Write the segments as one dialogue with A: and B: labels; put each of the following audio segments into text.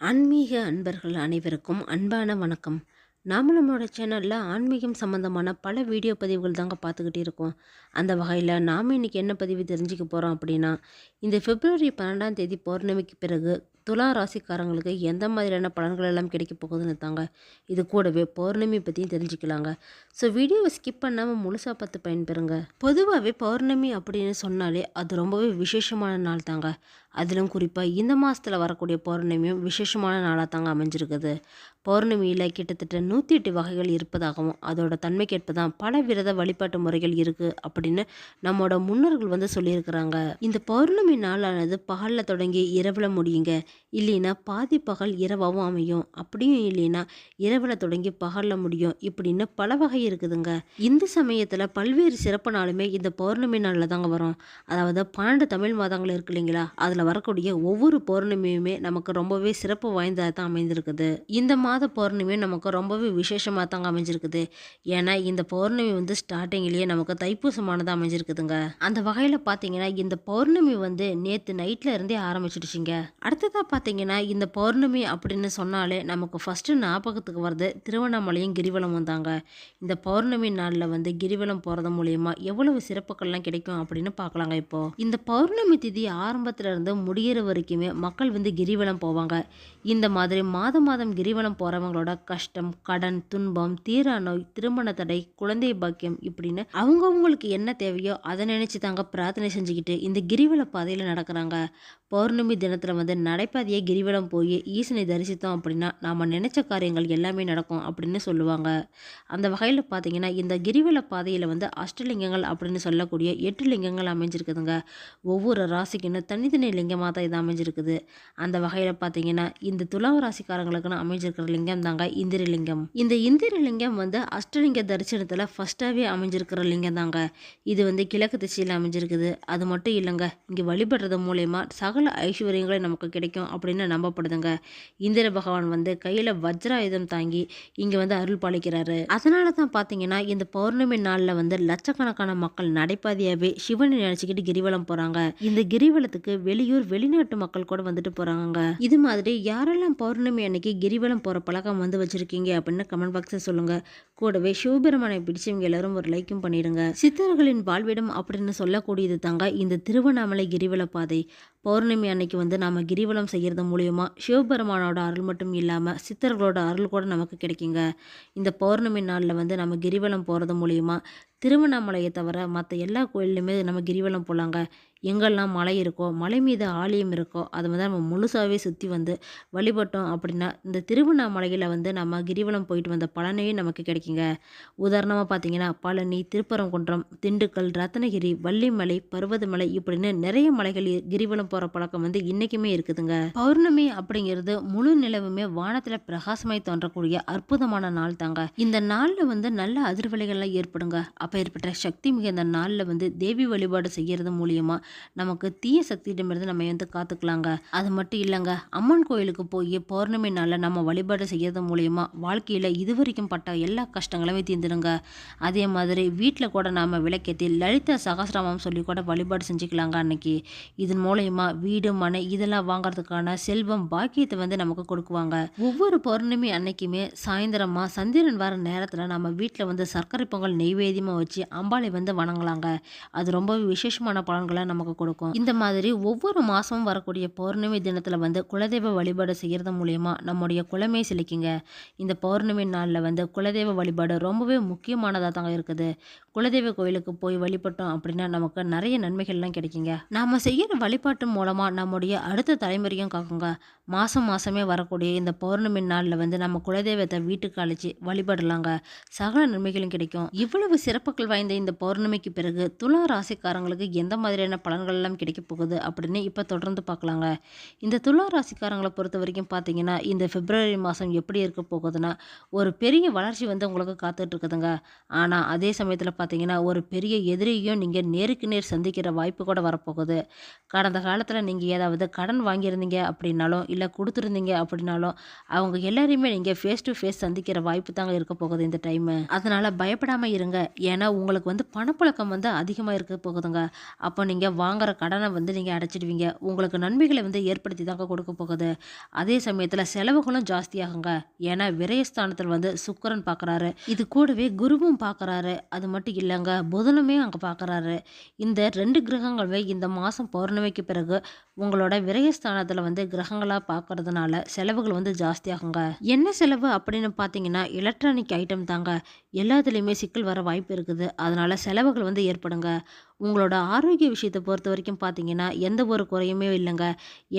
A: ஆன்மீக அன்பர்கள் அனைவருக்கும் அன்பான வணக்கம். நாம் நம்மளோட சேனலில் ஆன்மீகம் சம்மந்தமான பல வீடியோ பதிவுகள் தாங்க பார்த்துக்கிட்டே இருக்கோம். அந்த வகையில் நாம் இன்றைக்கி என்ன பதிவு தெரிஞ்சுக்க போகிறோம் அப்படின்னா இந்த பிப்ரவரி பன்னெண்டாம் தேதி பௌர்ணமிக்கு பிறகு துலா ராசிக்காரங்களுக்கு எந்த மாதிரியான பலன்கள் எல்லாம் கிடைக்க போகுதுன்னு தாங்க இது கூடவே பௌர்ணமி பற்றியும் தெரிஞ்சுக்கலாங்க. ஸோ வீடியோவை ஸ்கிப் பண்ணாமல் முழுசாக பார்த்து பயன்பெறுங்க. பொதுவாகவே பௌர்ணமி அப்படின்னு சொன்னாலே அது ரொம்பவே விசேஷமான நாள் தாங்க. அதிலும் குறிப்பாக இந்த மாதத்தில் வரக்கூடிய பௌர்ணமியும் விசேஷமான நாளாக தாங்க அமைஞ்சிருக்குது. பௌர்ணமியில் கிட்டத்தட்ட நூற்றி எட்டு வகைகள் இருப்பதாகவும் அதோட தன்மைக்கேற்ப தான் பல விரத வழிபாட்டு முறைகள் இருக்குது அப்படின்னு நம்மோட முன்னோர்கள் வந்து சொல்லியிருக்கிறாங்க. இந்த பௌர்ணமி நாளானது பகலில் தொடங்கி இரவில் முடியுங்க. இல்லைன்னா பாதி பகல் இரவாகவும் அமையும். அப்படியும் இல்லைன்னா இரவில் தொடங்கி பகலில் முடியும் இப்படின்னு பல வகை இருக்குதுங்க. இந்து சமயத்தில் பல்வேறு சிறப்பு நாளுமே இந்த பௌர்ணமி நாளில் தாங்க வரும். அதாவது பன்னெண்டு தமிழ் மாதங்கள் இருக்கு இல்லைங்களா? அதில் வரக்கூடிய ஒவ்வொரு பௌர்ணமியுமே நமக்கு ரொம்பவே சிறப்பு வாய்ந்ததாக தான் அமைந்திருக்குது. இந்த மாத பௌர்ணமியும் நமக்கு ரொம்பவே விசேஷமாக தாங்க அமைஞ்சிருக்குது. ஏன்னா இந்த பௌர்ணமி வந்து ஸ்டார்டிங்லேயே நமக்கு தைப்பூசமானதாக அமைஞ்சிருக்குதுங்க. அந்த வகையில் பார்த்தீங்கன்னா இந்த பௌர்ணமி வந்து நேற்று நைட்டில் இருந்தே ஆரம்பிச்சிடுச்சிங்க. அடுத்ததாக பார்த்தீங்கன்னா இந்த பௌர்ணமி அப்படின்னு சொன்னாலே நமக்கு ஃபஸ்ட்டு ஞாபகத்துக்கு வருது திருவண்ணாமலையும் கிரிவலம் வந்தாங்க இந்த பௌர்ணமி நாளில் வந்து கிரிவலம் போகிறது மூலயமா எவ்வளவு சிறப்புகள்லாம் கிடைக்கும் அப்படின்னு பார்க்கலாங்க இப்போது இந்த பௌர்ணமி திதி ஆரம்பத்துல இருந்து முடியிற வரைக்குமே மக்கள் வந்து கிரிவலம் போவாங்க. இந்த மாதிரி மாதம் மாதம் கிரிவலம் போகிறவங்களோட கஷ்டம் கடன் துன்பம் தீரா நோய் திருமண தடை குழந்தை பாக்கியம் இப்படின்னு அவங்கவுங்களுக்கு என்ன தேவையோ அதை நினச்சி தாங்க பிரார்த்தனை செஞ்சுக்கிட்டு இந்த கிரிவல பாதையில் நடக்கிறாங்க. பௌர்ணமி தினத்தில் வந்து நடைபாதையை கிரிவலம் போய் ஈசனை தரிசித்தோம் அப்படின்னா நாம் நினச்ச காரியங்கள் எல்லாமே நடக்கும் அப்படின்னு சொல்லுவாங்க. அந்த வகையில் பார்த்தீங்கன்னா இந்த கிரிவல பாதையில் வந்து அஷ்டலிங்கங்கள் அப்படின்னு சொல்லக்கூடிய எட்டு லிங்கங்கள் அமைஞ்சிருக்குதுங்க. ஒவ்வொரு ராசிக்குன்னு தனித்தனி லிங்கமாக தான் இது அமைஞ்சிருக்குது. அந்த வகையில் பார்த்தீங்கன்னா இந்த துலாம் ராசிக்காரங்களுக்குன்னு அமைஞ்சிருக்கிற லிங்கம் தாங்க இந்திரலிங்கம். இந்த இந்திரலிங்கம் வந்து அஷ்டலிங்க தரிசனத்தில் ஃபஸ்ட்டாகவே அமைஞ்சிருக்கிற லிங்கம் தாங்க. இது வந்து கிழக்கு திசையில் அமைஞ்சிருக்குது. அது மட்டும் இல்லைங்க இங்கே வழிபடுறது மூலயமா சகல ஐஸ்வர்யங்களும் நமக்கு கிடைக்கும் அப்படின்னு நம்பப்படுதுங்க. இந்திர பகவான் வந்து கையில் வஜ்ராயுதம் தாங்கி இங்கே வந்து அருள் பாலிக்கிறாரு. அதனால தான் பார்த்தீங்கன்னா இந்த பௌர்ணமி நாளில் வந்து லட்சக்கணக்கான மக்கள் நடைபாதையாகவே சிவனை நினச்சிக்கிட்டு கிரிவலம் போகிறாங்க இந்த கிரிவலத்துக்கு வெளி வெளியூர் வெளிநாட்டு மக்கள் கூட வந்துட்டு போகிறாங்க இது மாதிரி யாரெல்லாம் பௌர்ணமி அன்னைக்கு கிரிவலம் போகிற பழக்கம் வந்து வச்சுருக்கீங்க அப்படின்னு கமெண்ட் பாக்ஸில் சொல்லுங்கள் கூடவே சிவபெருமானை பிடிச்சவங்க எல்லாரும் ஒரு லைக்கும் பண்ணிடுங்க. சித்தர்களின் வாழ்விடம் அப்படின்னு சொல்லக்கூடியது தாங்க இந்த திருவண்ணாமலை கிரிவல பாதை. பௌர்ணமி அன்னைக்கு வந்து நாம் கிரிவலம் செய்கிறது மூலியமா சிவபெருமானோட அருள் மட்டும் இல்லாமல் சித்தர்களோட அருள் கூட நமக்கு கிடைக்குங்க. இந்த பௌர்ணமி நாளில் வந்து நம்ம கிரிவலம் போகிறது மூலியமா திருவண்ணாமலையை தவிர மற்ற எல்லா கோயில்லையுமே நம்ம கிரிவலம் போகலாங்க எங்கெல்லாம் மலை இருக்கோ மலை மீது ஆலயம் இருக்கோ அதை வந்து நம்ம முழுசாகவே சுற்றி வந்து வழிபட்டோம் அப்படின்னா இந்த திருவண்ணாமலையில் வந்து நம்ம கிரிவலம் போயிட்டு வந்த பலனையும் நமக்கு கிடைக்குங்க. உதாரணமாக பார்த்தீங்கன்னா பழனி திருப்பரங்குன்றம் திண்டுக்கல் ரத்னகிரி வள்ளிமலை பர்வதமலை இப்படின்னு நிறைய மலைகள் கிரிவலம் போகிற பழக்கம் வந்து இன்றைக்குமே இருக்குதுங்க. பௌர்ணமி அப்படிங்கிறது முழு நிலவுமே வானத்தில் பிரகாசமாய் தோன்றக்கூடிய அற்புதமான நாள் தாங்க. இந்த நாளில் வந்து நல்ல அதிர்வலைகள்லாம் ஏற்படுங்க. அப்போ ஏற்பட்ட சக்தி மிகுந்த நாளில் வந்து தேவி வழிபாடு செய்கிறது மூலியமாக நமக்கு தீய சக்தியிடமிருந்து நம்ம வந்து காத்துக்கலாங்க. அது மட்டும் இல்லைங்க அம்மன் கோயிலுக்கு போய் பௌர்ணமி நாளில் நம்ம வழிபாடு செய்யறது மூலயமா வாழ்க்கையில் இதுவரைக்கும் பட்ட எல்லா கஷ்டங்களுமே தீர்ந்துடுங்க. அதே மாதிரி வீட்டில் கூட நாம் விளக்கேற்றி லலிதா சகசிரமம் சொல்லி கூட வழிபாடு செஞ்சுக்கலாங்க அன்னைக்கு. இதன் மூலயமா வீடு மனை இதெல்லாம் வாங்குறதுக்கான செல்வம் பாக்கியத்தை வந்து நமக்கு கொடுக்குவாங்க. ஒவ்வொரு பௌர்ணமி அன்னைக்குமே சாயந்தரமா சந்திரன் வர நேரத்தில் நம்ம வீட்டில் வந்து சர்க்கரை பொங்கல் நெய்வேதியமாக வச்சு அம்பாளை வந்து வணங்கலாங்க. அது ரொம்ப விசேஷமான பலன்களை நமக்கு கொடுக்கும். இந்த மாதிரி ஒவ்வொரு மாதமும் வரக்கூடிய பௌர்ணமி தினத்தில் வந்து குலதெய்வ வழிபாடு செய்கிறது மூலயமா நம்முடைய குலமே செழிக்குங்க. இந்த பௌர்ணமி நாளில் வந்து குலதெய்வ வழிபாடு ரொம்பவே முக்கியமானதாக தாங்க இருக்குது. குலதெய்வ கோயிலுக்கு போய் வழிபட்டோம் அப்படின்னா நமக்கு நிறைய நன்மைகள்லாம் கிடைக்குங்க. நாம் செய்கிற வழிபாட்டு மூலமாக நம்முடைய அடுத்த தலைமுறையும் காக்குங்க. மாதம் மாதமே வரக்கூடிய இந்த பௌர்ணமி நாளில் வந்து நம்ம குலதெய்வத்தை வீட்டுக்கு அழைச்சி வழிபடலாங்க. சகல நன்மைகளும் கிடைக்கும். இவ்வளவு சிறப்புகள் வாய்ந்த இந்த பௌர்ணமிக்கு பிறகு துலா ராசிக்காரங்களுக்கு எந்த மாதிரியான பலன்கள்லாம் கிடைக்க போகுது அப்படின்னு இப்போ தொடர்ந்து பார்க்கலாங்க. இந்த துலா ராசிக்காரங்களை பொறுத்த வரைக்கும் பார்த்தீங்கன்னா இந்த பிப்ரவரி மாதம் எப்படி இருக்க போகுதுன்னா ஒரு பெரிய வளர்ச்சி வந்து உங்களுக்கு காத்துட்டு இருக்குதுங்க. ஆனால் அதே சமயத்தில் பார்த்தீங்கன்னா ஒரு பெரிய எதிரியையும் நீங்கள் நேருக்கு நேர் சந்திக்கிற வாய்ப்பு கூட வரப்போகுது. கடந்த காலத்தில் நீங்கள் ஏதாவது கடன் வாங்கியிருந்தீங்க அப்படின்னாலும் இல்லை கொடுத்துருந்தீங்க அப்படின்னாலும் அவங்க எல்லாரையுமே நீங்கள் ஃபேஸ் டு ஃபேஸ் சந்திக்கிற வாய்ப்பு தாங்க இருக்க போகுது இந்த டைமு அதனால் பயப்படாமல் இருங்க. ஏன்னா உங்களுக்கு வந்து பணப்புழக்கம் வந்து அதிகமாக இருக்க போகுதுங்க. அப்போ நீங்கள் வாங்குற கடனை வந்து நீங்கள் அடைச்சிடுவீங்க. உங்களுக்கு நன்மைகளை வந்து ஏற்படுத்தி தாங்க கொடுக்க போகுது. அதே சமயத்தில் செலவுகளும் ஜாஸ்தியாகுங்க. ஏன்னா விரயஸ்தானத்தில் வந்து சுக்கரன் பார்க்குறாரு இது கூடவே குருவும் பார்க்குறாரு அது மட்டும் இல்லைங்க புதனுமே அங்கே பார்க்குறாரு இந்த ரெண்டு கிரகங்களுமே இந்த மாதம் பௌர்ணமிக்கு பிறகு உங்களோட விரயஸ்தானத்தில் வந்து கிரகங்களாக பார்க்கறதுனால செலவுகள் வந்து ஜாஸ்தியாகுங்க. என்ன செலவு அப்படின்னு பார்த்தீங்கன்னா எலக்ட்ரானிக் ஐட்டம் தாங்க. எல்லாத்துலேயுமே சிக்கல் வர வாய்ப்பு இருக்குது. அதனால் செலவுகள் வந்து ஏற்படுங்க. உங்களோட ஆரோக்கிய விஷயத்தை பொறுத்த வரைக்கும் பார்த்தீங்கன்னா எந்த ஒரு குறையுமே இல்லைங்க.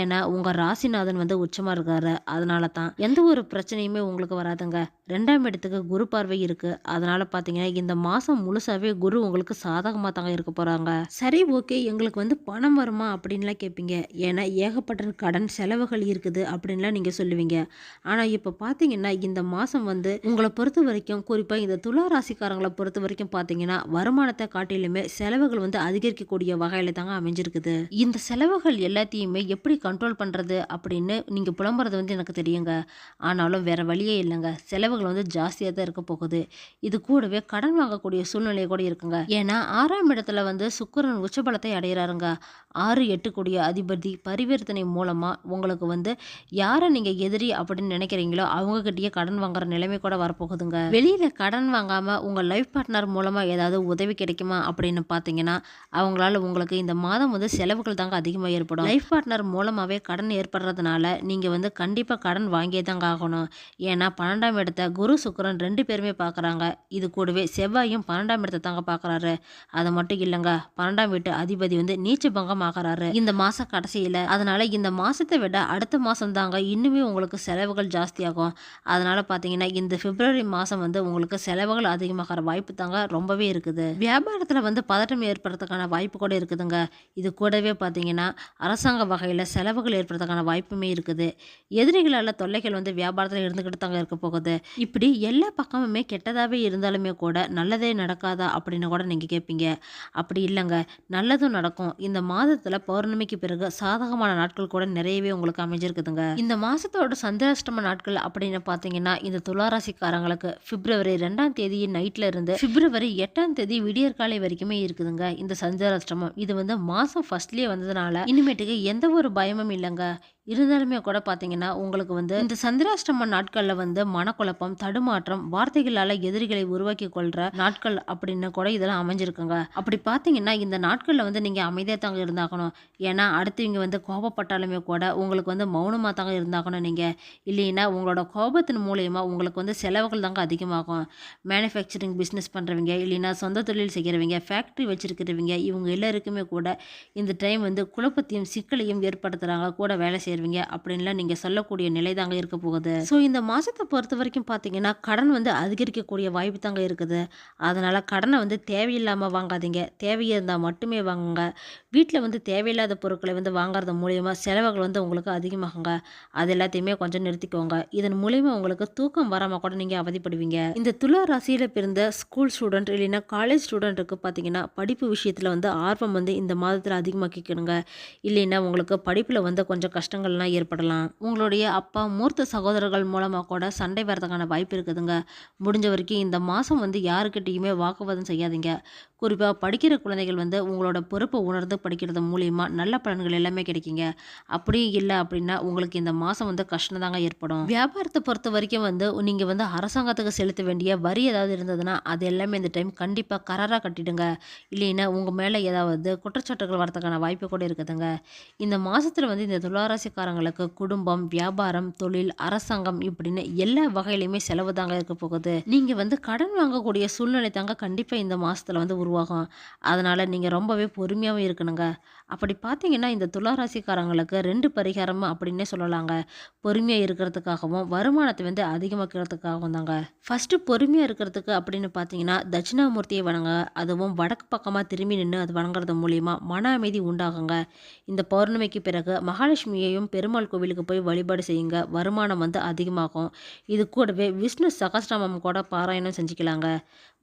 A: ஏன்னா உங்கள் ராசிநாதன் வந்து உச்சமாக இருக்காரு. அதனால தான் எந்த ஒரு பிரச்சனையுமே உங்களுக்கு வராதுங்க. ரெண்டாம் இடத்துக்கு குரு பார்வை இருக்குது அதனால் பார்த்தீங்கன்னா இந்த மாதம் முழுசாகவே குரு உங்களுக்கு சாதகமாக தாங்க இருக்க போகிறாங்க சரி ஓகே. எங்களுக்கு வந்து பணம் வருமா அப்படின்லாம் கேட்பீங்க ஏன்னா ஏகப்பட்ட கடன் செலவுகள் இருக்குது அப்படின்லாம் நீங்கள் சொல்லுவீங்க. ஆனால் இப்போ பார்த்தீங்கன்னா இந்த மாதம் வந்து உங்களை பொறுத்த வரைக்கும் குறிப்பாக இந்த துலா ராசிக்காரங்களை பொறுத்த வரைக்கும் பார்த்தீங்கன்னா வருமானத்தை காட்டிலுமே செலவுகள் வந்து அதிகரிக்கக்கூடிய வகையில் தாங்க அமைஞ்சிருக்குது. இந்த செலவுகள் எல்லாத்தையுமே எப்படி கண்ட்ரோல் பண்ணுறது அப்படின்னு நீங்கள் புலம்புறது வந்து எனக்கு தெரியுங்க. ஆனாலும் வேற வழியே இல்லைங்க. செலவுகள் வந்து ஜாஸ்தியாக தான் இருக்க போகுது. இது கூடவே கடன் வாங்கக்கூடிய சூழ்நிலை கூட இருக்குங்க. ஏன்னா ஆறாம் இடத்துல வந்து சுக்கிரன் உச்சபலத்தை அடைகிறாருங்க ஆறு எட்டுக்கூடிய அதிபதி பரிவர்த்தனை மூலமாக உங்களுக்கு வந்து யாரை நீங்கள் எதிரி அப்படின்னு நினைக்கிறீங்களோ அவங்ககிட்டயே கடன் வாங்குற நிலைமை கூட வரப்போகுதுங்க. வெளியில் கடன் வாங்காமல் உங்கள் லைஃப் பார்ட்னர் மூலமாக ஏதாவது உதவி கிடைக்குமா அப்படின்னு பார்த்தீங்கன்னா அவங்களால உங்களுக்கு இந்த மாதம் வந்து செலவுகள் தாங்க அதிகமாக ஏற்படும். லைஃப் பார்ட்னர் மூலமாகவே கடன் ஏற்படுறதுனால நீங்கள் வந்து கண்டிப்பாக கடன் வாங்கியே தாங்க ஆகணும். ஏன்னா பன்னெண்டாம் இடத்த குரு சுக்கரன் ரெண்டு பேருமே பார்க்குறாங்க இது கூடவே செவ்வாயும் பன்னெண்டாம் இடத்தை தாங்க பார்க்குறாரு அது மட்டும் இல்லைங்க பன்னெண்டாம் வீட்டு அதிபதி வந்து நீச்ச பங்கம் ஆகிறாரு. இந்த மாதம் கடைசியில் அதனால் இந்த மாதத்தை விட அடுத்த மாதம் தாங்க இன்னுமே உங்களுக்கு செலவுகள் ஜாஸ்தியாகும். அதனால் பார்த்தீங்கன்னா இந்த பிப்ரவரி மாதம் வந்து உங்களுக்கு செலவுகள் அதிகமாகிற வாய்ப்பு தாங்க ரொம்பவே இருக்குது. வியாபாரத்தில் வந்து பதட்டம் ஏற்படுறதுக்கான வாய்ப்பு கூட இருக்குதுங்க. இது கூடவே பார்த்தீங்கன்னா அரசாங்க வகையில் செலவுகள் ஏற்படுறதுக்கான வாய்ப்புமே இருக்குது. எதிரிகளால் தொல்லைகள் வந்து வியாபாரத்தில் இருந்துக்கிட்டு தாங்க இருக்க போகுது. இப்படி எல்லா பக்கமுமே கெட்டதாகவே இருந்தாலுமே கூட நல்லதே நடக்காதா அப்படின்னு கூட நீங்கள் கேட்பீங்க அப்படி இல்லைங்க. நல்லதும் நடக்கும். இந்த மாதத்தில் பௌர்ணமிக்கு பிறகு சாதகமான நாட்கள் கூட நிறையவே உங்களுக்கு அமைஞ்சிருக்குதுங்க. இந்த மாதத்தோட சந்திராஷ்டம நாட்கள் அப்படின்னு பார்த்தீங்கன்னா இந்த துளாராசிக்காரங்களுக்கு பிப்ரவரி ரெண்டாம் தேதி நைட்டில் இருந்து பிப்ரவரி எட்டாம் தேதி விடியற்காலை வரைக்குமே இருக்குதுங்க. இந்த சந்திராஷ்டமம் இது வந்து மாதம் ஃபர்ஸ்ட்லேயே வந்ததுனால இனிமேட்டுக்கு எந்த ஒரு பயமும் இல்லைங்க. இருந்தாலுமே கூட பார்த்தீங்கன்னா உங்களுக்கு வந்து இந்த சந்திராஷ்டம நாட்களில் வந்து மனக்குழப்பம் தடுமாற்றம் வார்த்தைகளால் எதிரிகளை உருவாக்கி கொள்கிற நாட்கள் அப்படின்னு கூட இதெல்லாம் அமைஞ்சிருக்குங்க. அப்படி பார்த்தீங்கன்னா இந்த நாட்களில் வந்து நீங்கள் அமைதியாக தாங்க இருந்தாகணும். ஏன்னா அடுத்தவங்க வந்து கோபப்பட்டாலுமே கூட உங்களுக்கு வந்து மௌனமாக தாங்க இருந்தாகணும் நீங்கள் இல்லைன்னா உங்களோட கோபத்தின் மூலயமா உங்களுக்கு வந்து செலவுகள் தாங்க அதிகமாகும். மேனுஃபேக்சரிங் பிஸ்னஸ் பண்ணுறவங்க இல்லைன்னா சொந்த தொழில் செய்கிறவங்க ஃபேக்ட்ரி வச்சுருக்கிறவங்க இவங்க எல்லாருக்குமே கூட இந்த டைம் வந்து குழப்பத்தையும் சிக்கலையும் ஏற்படுத்துகிறாங்க கூட வேலை சேருவீங்க அப்படின்லாம் நீங்கள் சொல்லக்கூடிய நிலை தாங்க இருக்க போகுது. ஸோ இந்த மாதத்தை பொறுத்த வரைக்கும் பார்த்தீங்கன்னா கடன் வந்து அதிகரிக்கக்கூடிய வாய்ப்பு தாங்க இருக்குது. அதனால் கடனை வந்து தேவையில்லாமல் வாங்காதீங்க. தேவை இருந்தால் மட்டுமே வாங்குங்க. வீட்டில் வந்து தேவையில்லாத பொருட்களை வந்து வாங்குறது மூலயமா செலவுகள் வந்து உங்களுக்கு அதிகமாகுங்க. அது எல்லாத்தையுமே கொஞ்சம் நிறுத்திக்கோங்க. இதன் மூலயமா உங்களுக்கு தூக்கம் வராமல் கூட நீங்கள் அவதிப்படுவீங்க. இந்த துலா ராசியில் பிறந்த ஸ்கூல் ஸ்டூடெண்ட் இல்லைன்னா காலேஜ் ஸ்டூடெண்ட்டுக்கு பார்த்தீங்கன்னா படிப்பு விஷயத்தில் வந்து ஆர்வம் வந்து இந்த மாதத்தில் அதிகமாக்கிக்கணுங்க. இல்லைன்னா உங்களுக்கு படிப்பில் வந்து கொஞ்சம் கஷ்டங்கள் கஷ்டங்கள்லாம் ஏற்படலாம். உங்களுடைய அப்பா மூர்த்த சகோதரர்கள் மூலமாக கூட சண்டை வரதுக்கான வாய்ப்பு இருக்குதுங்க. முடிஞ்ச வரைக்கும் இந்த மாதம் வந்து யாருக்கிட்டேயுமே வாக்குவாதம் செய்யாதீங்க. குறிப்பாக படிக்கிற குழந்தைகள் வந்து உங்களோட பொறுப்பை உணர்ந்து படிக்கிறது மூலியமா நல்ல பலன்கள் எல்லாமே கிடைக்குங்க. அப்படியும் இல்லை அப்படின்னா உங்களுக்கு இந்த மாதம் வந்து கஷ்டம் தாங்க ஏற்படும். வியாபாரத்தை பொறுத்த வரைக்கும் வந்து நீங்கள் வந்து அரசாங்கத்துக்கு செலுத்த வேண்டிய வரி ஏதாவது இருந்ததுன்னா அது எல்லாமே இந்த டைம் கண்டிப்பாக கராராக கட்டிடுங்க. இல்லைன்னா உங்கள் மேலே ஏதாவது குற்றச்சாட்டுகள் வரதுக்கான வாய்ப்பு கூட இருக்குதுங்க. இந்த மாதத்தில் வந்து இந்த துளாராசிக்காரங்களுக்கு குடும்பம் வியாபாரம் தொழில் அரசாங்கம் இப்படின்னு எல்லா வகையிலையுமே செலவு தாங்க இருக்க போகுது. நீங்கள் வந்து கடன் வாங்கக்கூடிய சூழ்நிலை தாங்க கண்டிப்பாக இந்த மாதத்தில் வந்து உருவாகும். அதனால் நீங்கள் ரொம்பவே பொறுமையாகவும் இருக்கணுங்க. அப்படி பார்த்தீங்கன்னா இந்த துளாராசிக்காரங்களுக்கு ரெண்டு பரிகாரமும் அப்படின்னே சொல்லலாங்க. பொறுமையாக இருக்கிறதுக்காகவும் வருமானத்தை வந்து அதிகமாக்கிறதுக்காகவும் தாங்க. ஃபஸ்ட்டு பொறுமையாக இருக்கிறதுக்கு அப்படின்னு பார்த்தீங்கன்னா தட்சிணாமூர்த்தியை வணங்க. அதுவும் வடக்கு பக்கமாக திரும்பி நின்று அது வணங்குறது மூலிமா மன அமைதி உண்டாகுங்க. இந்த பௌர்ணமிக்கு பிறகு மகாலட்சுமியையும் பெருமாள் கோவிலுக்கு போய் வழிபாடு செய்யுங்க. வருமானம் வந்து அதிகமாகும். இது கூடவே விஷ்ணு சகசிரமம் கூட பாராயணம் செஞ்சுக்கலாங்க.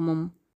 A: சமம்